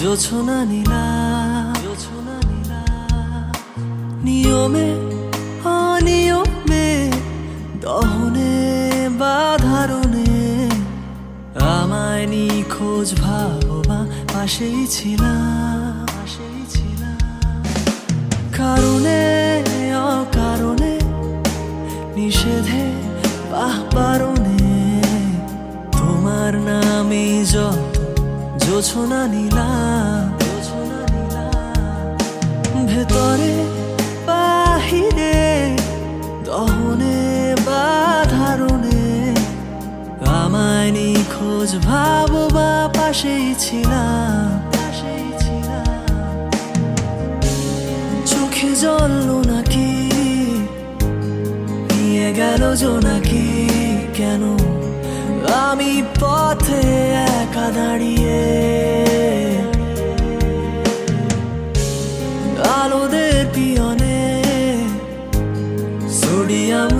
জোছনা নীলা জোছনা নীলা নিয়মে, অনিয়মে, দহনে বা ধারণে আমায় নিখোঁজ ভাববা পাশেই ছিলাম পাশেই ছিলাম কারণে, অকারণে, নিষেধে বাহ বারণে জোছনা নীলাম ভেতরে, বাহিরে, দহনে বা ধারণে আমায় নিখোঁজ পাশেই ছিলাম পাশেই ছিলাম। চোখে জল নাকি, নিয়ে গেল জোনাকি কেন আলোদের পিয়নে সোডিয়াম